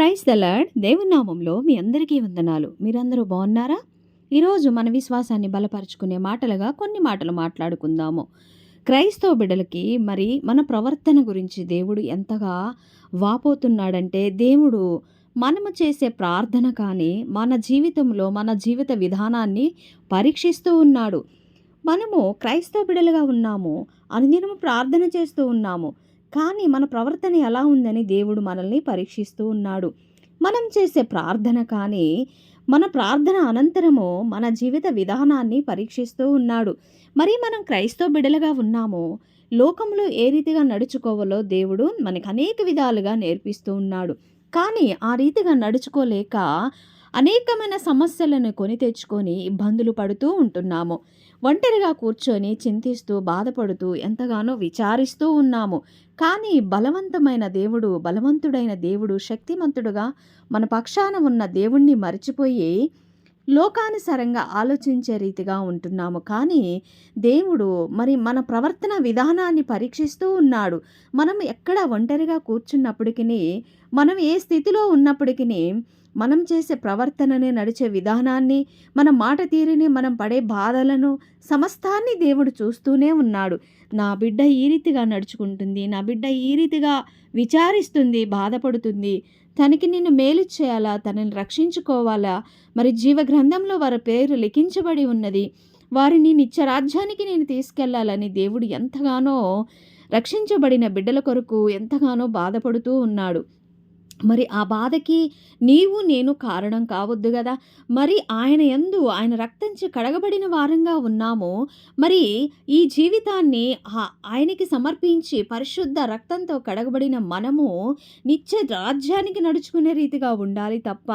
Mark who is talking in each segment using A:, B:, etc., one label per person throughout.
A: Praise the Lord lord. నామంలో మీ అందరికీ వందనాలు. మీరందరూ బాగున్నారా? ఈరోజు మన విశ్వాసాన్ని బలపరుచుకునే మాటలుగా కొన్ని మాటలు మాట్లాడుకుందాము. క్రైస్తవ బిడ్డలకి మరి మన ప్రవర్తన గురించి దేవుడు ఎంతగా వాపోతున్నాడంటే దేవుడు మనము చేసే ప్రార్థన కానీ మన జీవితంలో మన జీవిత విధానాన్ని పరీక్షిస్తూ ఉన్నాడు. మనము క్రైస్తవ బిడ్డలుగా ఉన్నాము. అనుదినము ప్రార్థన చేస్తూ ఉన్నాము. కానీ మన ప్రవర్తన ఎలా ఉందని దేవుడు మనల్ని పరీక్షిస్తూ ఉన్నాడు. మనం చేసే ప్రార్థన కానీ మన ప్రార్థన అనంతరము మన జీవిత విధానాన్ని పరీక్షిస్తూ ఉన్నాడు. మరి మనం క్రైస్తవ బిడలుగా ఉన్నామో లోకంలో ఏ రీతిగా నడుచుకోవాలో దేవుడు మనకు అనేక విధాలుగా నేర్పిస్తూ ఉన్నాడు. కానీ ఆ రీతిగా నడుచుకోలేక అనేకమైన సమస్యలను కొని తెచ్చుకొని ఇబ్బందులు పడుతూ ఉంటున్నాము. ఒంటరిగా కూర్చొని చింతిస్తూ బాధపడుతూ ఎంతగానో విచారిస్తూ ఉన్నాము. కానీ బలవంతమైన దేవుడు బలవంతుడైన దేవుడు శక్తిమంతుడుగా మన పక్షాన ఉన్న దేవుణ్ణి మర్చిపోయి లోకానుసారంగా ఆలోచించే రీతిగా ఉంటున్నాము. కానీ దేవుడు మరి మన ప్రవర్తన విధానాన్ని పరీక్షిస్తూ ఉన్నాడు. మనం ఎక్కడ ఒంటరిగా కూర్చున్నప్పటికీ మనం ఏ స్థితిలో ఉన్నప్పటికీ మనం చేసే ప్రవర్తనని నడిచే విధానాన్ని మన మాట తీరిని మనం పడే బాధలను సమస్తాన్ని దేవుడు చూస్తూనే ఉన్నాడు. నా బిడ్డ ఈ రీతిగా నడుచుకుంటుంది నా బిడ్డ ఈ రీతిగా విచారిస్తుంది బాధపడుతుంది. తనకి నిన్ను మేలు చేయాలా తనని రక్షించుకోవాలా? మరి జీవ గ్రంథంలో వారి పేరు లిఖించబడి ఉన్నది. వారిని నిత్యరాజ్యానికి నేను తీసుకెళ్ళాలని దేవుడు ఎంతగానో రక్షించబడిన బిడ్డల కొరకు ఎంతగానో బాధపడుతూ ఉన్నాడు. మరి ఆ బాధకి నీవు నేను కారణం కావద్దు కదా మరి ఆయన ఎందు ఆయన రక్తంచి కడగబడిన వారంగా ఉన్నాము మరి ఈ జీవితాన్ని ఆయనకి సమర్పించి పరిశుద్ధ రక్తంతో కడగబడిన మనము నిత్య రాజ్యానికి నడుచుకునే రీతిగా ఉండాలి తప్ప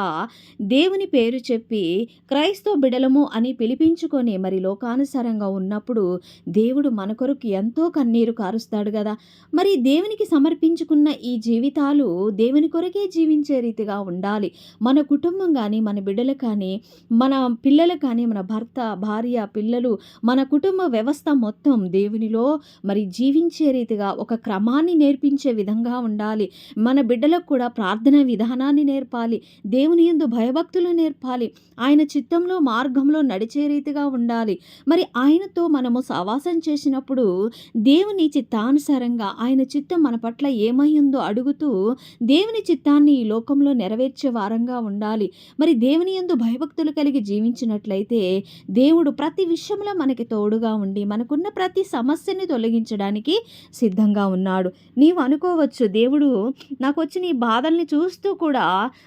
A: దేవుని పేరు చెప్పి క్రైస్తవ బిడలము అని పిలిపించుకొని మరి లోకానుసారంగా ఉన్నప్పుడు దేవుడు మన కొరకు ఎంతో కన్నీరు కారుస్తాడు కదా మరి దేవునికి సమర్పించుకున్న ఈ జీవితాలు దేవుని కొరకు అలాగే జీవించే రీతిగా ఉండాలి. మన కుటుంబం కానీ మన బిడ్డలు కానీ మన పిల్లలు కానీ మన భర్త భార్య పిల్లలు మన కుటుంబ వ్యవస్థ మొత్తం దేవునిలో మరి జీవించే రీతిగా ఒక క్రమాన్ని నేర్పించే విధంగా ఉండాలి. మన బిడ్డలకు కూడా ప్రార్థన విధానాన్ని నేర్పాలి. దేవుని ఎందు భయభక్తులు నేర్పాలి. ఆయన చిత్తంలో మార్గంలో నడిచే రీతిగా ఉండాలి. మరి ఆయనతో మనము సావాసం చేసినప్పుడు దేవుని చిత్తానుసారంగా ఆయన చిత్తం మన పట్ల ఏమై ఉందో అడుగుతూ దేవుని చిత్తం చిత్తాన్ని ఈ లోకంలో నెరవేర్చే వారంగా ఉండాలి. మరి దేవుని ఎందు భయభక్తులు కలిగి జీవించినట్లయితే దేవుడు ప్రతి విషయంలో మనకి తోడుగా ఉండి మనకున్న ప్రతి సమస్యని తొలగించడానికి సిద్ధంగా ఉన్నాడు. నీవు అనుకోవచ్చు దేవుడు నాకు వచ్చిన ఈ బాధల్ని చూస్తూ కూడా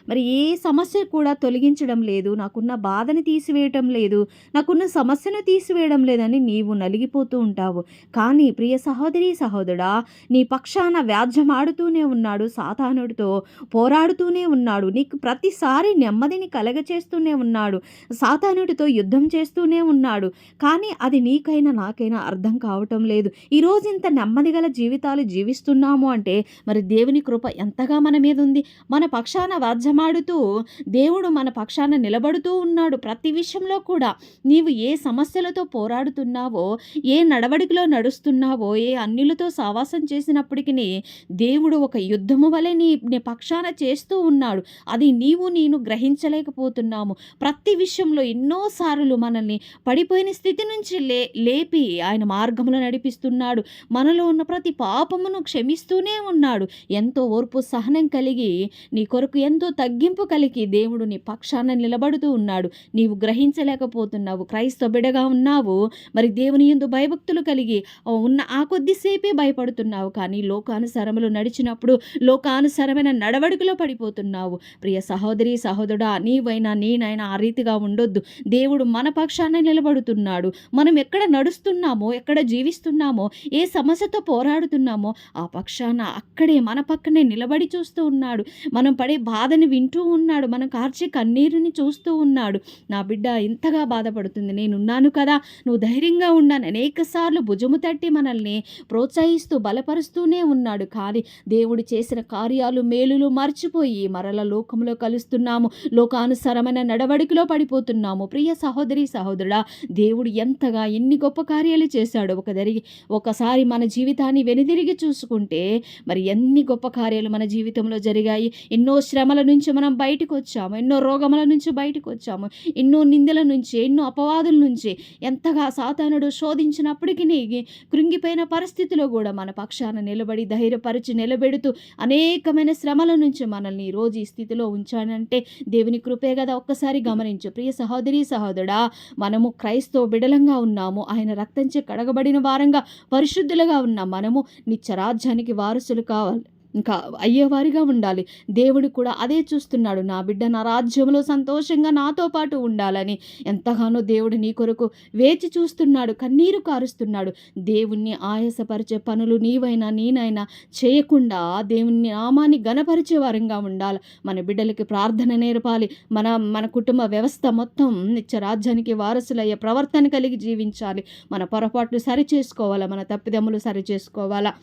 A: మరి ఏ సమస్య కూడా తొలగించడం లేదు. నాకున్న బాధని తీసివేయటం లేదు. నాకున్న సమస్యను తీసివేయడం లేదని నీవు నలిగిపోతూ ఉంటావు. కానీ ప్రియ సహోదరి సహోదరుడా నీ పక్షాన వ్యాజ్యమాడుతూనే ఉన్నాడు సాతానుడితో. పోరాడుతూనే ఉన్నాడు. నీకు ప్రతిసారి నెమ్మదిని కలగచేస్తూనే ఉన్నాడు. సాతానుడితో యుద్ధం చేస్తూనే ఉన్నాడు. కానీ అది నీకైనా నాకైనా అర్థం కావటం లేదు. ఈరోజు ఇంత నెమ్మది గల జీవితాలు జీవిస్తున్నాము అంటే మరి దేవుని కృప ఎంతగా మన మీద ఉంది? మన పక్షాన వాద్యమాడుతూ దేవుడు మన పక్షాన నిలబడుతూ ఉన్నాడు ప్రతి విషయంలో కూడా. నీవు ఏ సమస్యలతో పోరాడుతున్నావో ఏ నడవడికలో నడుస్తున్నావో ఏ అన్యులతో సావాసం చేసినప్పటికీ దేవుడు ఒక యుద్ధము వలె నీ పక్ష పక్షాన చేస్తూ ఉన్నాడు. అది నీవు నేను గ్రహించలేకపోతున్నాము. ప్రతి విషయంలో ఎన్నోసార్లు మనల్ని పడిపోయిన స్థితి నుంచి లే లేపి ఆయన మార్గంలో నడిపిస్తున్నాడు. మనలో ఉన్న ప్రతి పాపమును క్షమిస్తూనే ఉన్నాడు. ఎంతో ఓర్పు సహనం కలిగి నీ కొరకు ఎంతో తగ్గింపు కలిగి దేవుడు నీ పక్షాన నిలబడుతూ ఉన్నాడు. నీవు గ్రహించలేకపోతున్నావు. క్రైస్తవ బిడగా ఉన్నావు. మరి దేవుని ఎందు భయభక్తులు కలిగి ఉన్న ఆ కొద్దిసేపే భయపడుతున్నావు. కానీ లోకానుసరములు నడిచినప్పుడు లోకానుసరమైన నడ అడుగులో పడిపోతున్నావు. ప్రియ సహోదరి సహోదరుడా నీవైనా నేనైనా ఆ రీతిగా ఉండొద్దు. దేవుడు మన పక్షాన నిలబడుతున్నాడు. మనం ఎక్కడ నడుస్తున్నామో ఎక్కడ జీవిస్తున్నామో ఏ సమస్యతో పోరాడుతున్నామో ఆ పక్షాన అక్కడే మన పక్కనే నిలబడి చూస్తూ ఉన్నాడు. మనం పడే బాధని వింటూ ఉన్నాడు. మనం కార్చే కన్నీరుని చూస్తూ ఉన్నాడు. నా బిడ్డ ఇంతగా బాధపడుతుంది. నేనున్నాను కదా. నువ్వు ధైర్యంగా ఉన్నాను అనేక సార్లు భుజము తట్టి మనల్ని ప్రోత్సహిస్తూ బలపరుస్తూనే ఉన్నాడు. కానీ దేవుడు చేసిన కార్యాలు మేలులు మర్చిపోయి మరల లోకంలో కలుస్తున్నాము. లోకానుసారమైన నడవడికలో పడిపోతున్నాము. ప్రియ సహోదరి సహోదరుడా దేవుడు ఎంతగా ఎన్ని గొప్ప కార్యాలు చేశాడు ఒక జరిగి ఒకసారి మన జీవితాన్ని వెనుదిరిగి చూసుకుంటే మరి ఎన్ని గొప్ప కార్యాలు మన జీవితంలో జరిగాయి. ఎన్నో శ్రమల నుంచి మనం బయటకు వచ్చాము. ఎన్నో రోగముల నుంచి బయటకు వచ్చాము. ఎన్నో నిందల నుంచి ఎన్నో అపవాదుల నుంచి ఎంతగా సాతానుడు శోధించినప్పటికీ కృంగిపోయిన పరిస్థితిలో కూడా మన పక్షాన నిలబడి ధైర్యపరిచి నిలబెడుతూ అనేకమైన శ్రమల నుంచి మనల్ని ఈరోజు రోజు ఈ స్థితిలో ఉంచానంటే దేవుని కృపే కదా. ఒక్కసారి గమనించు. ప్రియ సహోదరి సహోదరుడా మనము క్రైస్తవ బిడలంగా ఉన్నాము. ఆయన రక్తంచే కడగబడిన వారంగా పరిశుద్ధులుగా ఉన్న. మనము నిత్యరాజ్యానికి వారసులు కావాలి. ఇంకా అయ్యేవారిగా ఉండాలి. దేవుడు కూడా అదే చూస్తున్నాడు. నా బిడ్డ నా రాజ్యంలో సంతోషంగా నాతో పాటు ఉండాలని ఎంతగానో దేవుడు నీ కొరకు వేచి చూస్తున్నాడు. కన్నీరు కారుస్తున్నాడు. దేవుణ్ణి ఆయాసపరిచే పనులు నీవైనా నేనైనా చేయకుండా దేవుణ్ణి నామాన్ని గనపరిచే వారంగా ఉండాలి. మన బిడ్డలకి ప్రార్థన నేర్పాలి. మన మన కుటుంబ వ్యవస్థ మొత్తం నిత్య రాజ్యానికి వారసులయ్యే ప్రవర్తన కలిగి జీవించాలి. మన పొరపాట్లు సరిచేసుకోవాలా? మన తప్పిదమ్ములు సరి చేసుకోవాలా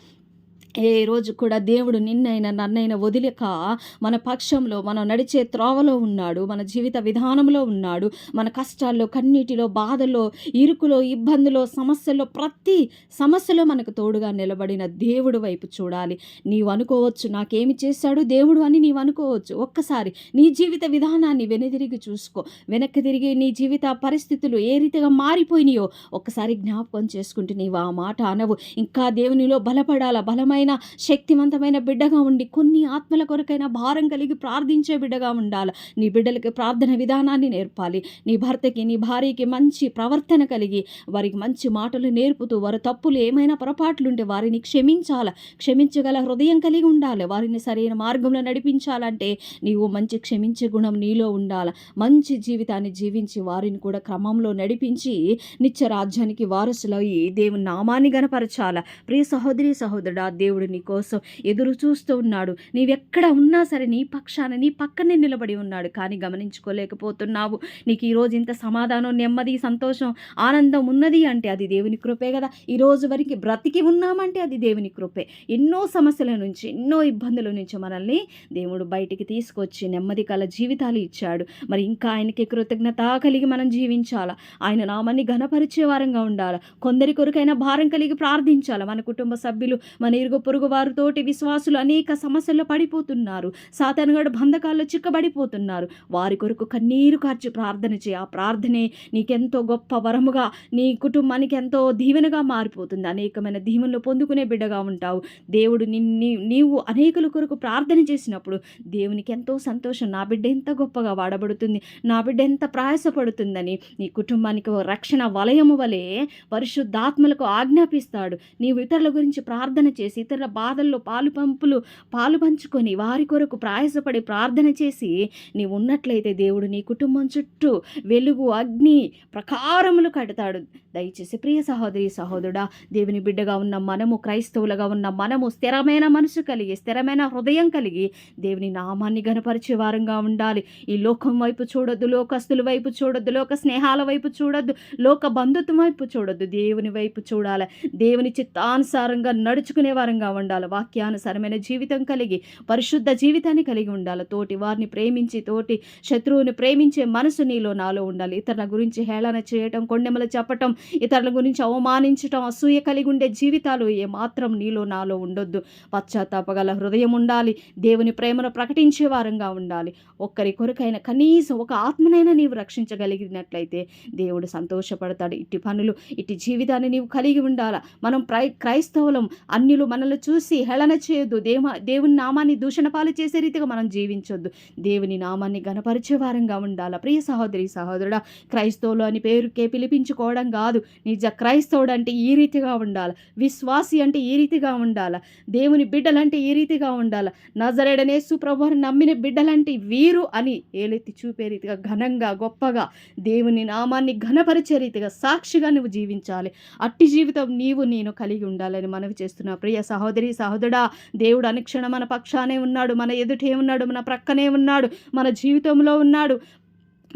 A: ఏ రోజు కూడా దేవుడు నిన్నైనా నన్నైనా వదిలేక మన పక్షంలో మనం నడిచే త్రోవలో ఉన్నాడు మన జీవిత విధానంలో ఉన్నాడు మన కష్టాల్లో కన్నీటిలో బాధలో ఇరుకులో ఇబ్బందులో సమస్యలో ప్రతి సమస్యలో మనకు తోడుగా నిలబడిన దేవుడు వైపు చూడాలి. నీవు అనుకోవచ్చు నాకేమి చేశాడు దేవుడు అని నీవు అనుకోవచ్చు. ఒక్కసారి నీ జీవిత విధానాన్ని వెనుదిరిగి చూసుకో. వెనక్కి తిరిగి నీ జీవిత పరిస్థితులు ఏ రీతిగా మారిపోయినాయో ఒక్కసారి జ్ఞాపకం చేసుకుంటే నీవు ఆ మాట అనవు. ఇంకా దేవునిలో బలపడాల? బలమైన శక్తివంతమైన బిడ్డగా ఉండి కొన్ని ఆత్మల కొరకైనా భారం కలిగి ప్రార్థించే బిడ్డగా ఉండాలి. నీ బిడ్డలకి ప్రార్థన విధానాన్ని నేర్పాలి. నీ భర్తకి నీ భార్యకి మంచి ప్రవర్తన కలిగి వారికి మంచి మాటలు నేర్పుతూ వారు తప్పులు ఏమైనా పొరపాట్లు ఉంటే వారిని క్షమించాల. క్షమించగల హృదయం కలిగి ఉండాలి. వారిని సరైన మార్గంలో నడిపించాలంటే నీవు మంచి క్షమించే గుణం నీలో ఉండాలి. మంచి జీవితాన్ని జీవించి వారిని కూడా క్రమంలో నడిపించి నిత్య రాజ్యానికి వారసులయ్యి దేవుని నామాన్ని గనపరచాల. ప్రియ సహోదరి సహోదరుడా దేవుడు నీ కోసం ఎదురు చూస్తూ ఉన్నాడు. నీవెక్కడ ఉన్నా సరే నీ పక్షాన నీ పక్కనే నిలబడి ఉన్నాడు. కానీ గమనించుకోలేకపోతున్నావు. నీకు ఈరోజు ఇంత సమాధానం నెమ్మది సంతోషం ఆనందం ఉన్నది అంటే అది దేవుని కృపే కదా. ఈ రోజు వరకు బ్రతికి ఉన్నామంటే అది దేవుని కృపే. ఎన్నో సమస్యల నుంచి ఎన్నో ఇబ్బందుల నుంచి మనల్ని దేవుడు బయటికి తీసుకొచ్చి నెమ్మది కల జీవితాలు ఇచ్చాడు. మరి ఇంకా ఆయనకి కృతజ్ఞత కలిగి మనం జీవించాలా? ఆయన నామాన్ని ఘనపరిచే వారంగా ఉండాలి? కొందరి కొరకైనా భారం కలిగి ప్రార్థించాలా? మన కుటుంబ సభ్యులు మన ఇరుగు పొరుగు వారితోటి విశ్వాసులు అనేక సమస్యల్లో పడిపోతున్నారు. సాతానుగాడు బంధకాల్లో చిక్కబడిపోతున్నారు. వారి కొరకు కన్నీరు కార్చి ప్రార్థన చేయి. ఆ ప్రార్థనే నీకెంతో గొప్ప వరముగా నీ కుటుంబానికి ఎంతో దీవెనగా మారిపోతుంది. అనేకమైన దీవెనలు పొందుకునే బిడ్డగా ఉంటావు. దేవుడు నిన్ని నీవు అనేకుల కొరకు ప్రార్థన చేసినప్పుడు దేవునికి ఎంతో సంతోషం. నా బిడ్డ ఎంత గొప్పగా వాడబడుతుంది. నా బిడ్డ ఎంత ప్రయాసపడుతుందని. నీ కుటుంబానికి రక్షణ వలయము వలె పరిశుద్ధాత్మలకు ఆజ్ఞాపిస్తాడు. నీవు ఇతరుల గురించి ప్రార్థన చేసి ఇతర బాధల్లో పాలు పంపులు పాలు పంచుకొని వారి కొరకు ప్రయాసపడి ప్రార్థన చేసి నీవు ఉన్నట్లయితే దేవుడు నీ కుటుంబం చుట్టూ వెలుగు అగ్ని ప్రకారములు కడతాడు. దయచేసి ప్రియ సహోదరి సహోదరుడా దేవుని బిడ్డగా ఉన్న మనము క్రైస్తవులుగా ఉన్న మనము స్థిరమైన మనసు కలిగి స్థిరమైన హృదయం కలిగి దేవుని నామాన్ని గనపరిచే వారంగా ఉండాలి. ఈ లోకం వైపు చూడొద్దు లోకస్తుల వైపు చూడొద్దు లోక స్నేహాల వైపు చూడొద్దు లోక బంధుత్వం వైపు చూడొద్దు. దేవుని వైపు చూడాలి. దేవుని చిత్తానుసారంగా నడుచుకునే వారంగా ఉండాలి. వాక్యానుసారమైన జీవితం కలిగి పరిశుద్ధ జీవితాన్ని కలిగి ఉండాలి. తోటి వారిని ప్రేమించి తోటి శత్రువుని ప్రేమించే మనసు నీలో నాలో ఉండాలి. ఇతరుల గురించి హేళన చేయటం కొండెమలు చెప్పటం ఇతరుల గురించి అవమానించటం అసూయ కలిగి ఉండే జీవితాలు ఏమాత్రం నీలో నాలో ఉండొద్దు. పశ్చాత్తాపగల హృదయం ఉండాలి. దేవుని ప్రేమను ప్రకటించే వారంగా ఉండాలి. ఒక్కరి కొరకైనా కనీసం ఒక ఆత్మనైనా నీవు రక్షించగలిగినట్లయితే దేవుడు సంతోషపడతాడు. ఇట్టి పనులు ఇట్టి జీవితాన్ని నీవు కలిగి ఉండాలా? మనం ప్రై క్రైస్తవులం అన్యులు మనల్ని చూసి హేళన చేయొద్దు. దేవ దేవుని నామాన్ని దూషణ పాలు చేసే రీతిగా మనం జీవించొద్దు. దేవుని నామాన్ని గణపరిచే వారంగా ఉండాలా? ప్రియ సహోదరి సహోదరుడా క్రైస్తవులు అని పేరుకే పిలిపించుకోవడం కాదు. నిజ క్రైస్తవుడు అంటే ఈ రీతిగా ఉండాలి? విశ్వాసి అంటే ఈ రీతిగా ఉండాలి? దేవుని బిడ్డలంటే ఈ రీతిగా ఉండాలి? నజరేడనే సుప్రభుని నమ్మిన బిడ్డలంటే వీరు అని ఏలెత్తి చూపే రీతిగా ఘనంగా గొప్పగా దేవుని నామాన్ని ఘనపరిచే రీతిగా సాక్షిగా నువ్వు జీవించాలి. అట్టి జీవితం నీవు నేను కలిగి ఉండాలని మనవి చేస్తున్నా. ప్రియ సహోదరి సహోదరుడా దేవుడు అనుక్షణ మన పక్షానే ఉన్నాడు మన ఎదుటే ఉన్నాడు మన ప్రక్కనే ఉన్నాడు మన జీవితంలో ఉన్నాడు.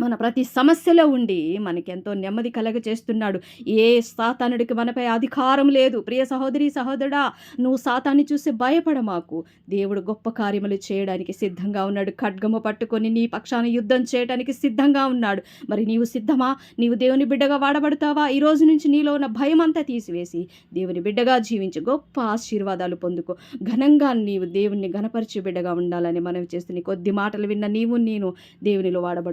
A: మన ప్రతి సమస్యలో ఉండి మనకెంతో నెమ్మది కలగ చేస్తున్నాడు ఏ సాతానుడికి మనపై అధికారం లేదు. ప్రియ సహోదరి సహోదరుడా నువ్వు సాతాన్ని చూసి భయపడ మాకు. దేవుడు గొప్ప కార్యములు చేయడానికి సిద్ధంగా ఉన్నాడు. ఖడ్గము పట్టుకొని నీ పక్షాన యుద్ధం చేయడానికి సిద్ధంగా ఉన్నాడు. మరి నీవు సిద్ధమా? నీవు దేవుని బిడ్డగా వాడబడతావా? ఈ రోజు నుంచి నీలో ఉన్న భయం అంతా తీసివేసి దేవుని బిడ్డగా జీవించి గొప్ప ఆశీర్వాదాలు పొందుకో. ఘనంగా నీవు దేవుణ్ణి ఘనపరిచే బిడ్డగా ఉండాలని మనం చేస్తున్న కొద్ది మాటలు విన్న నీవు నేను దేవునిలో వాడబడు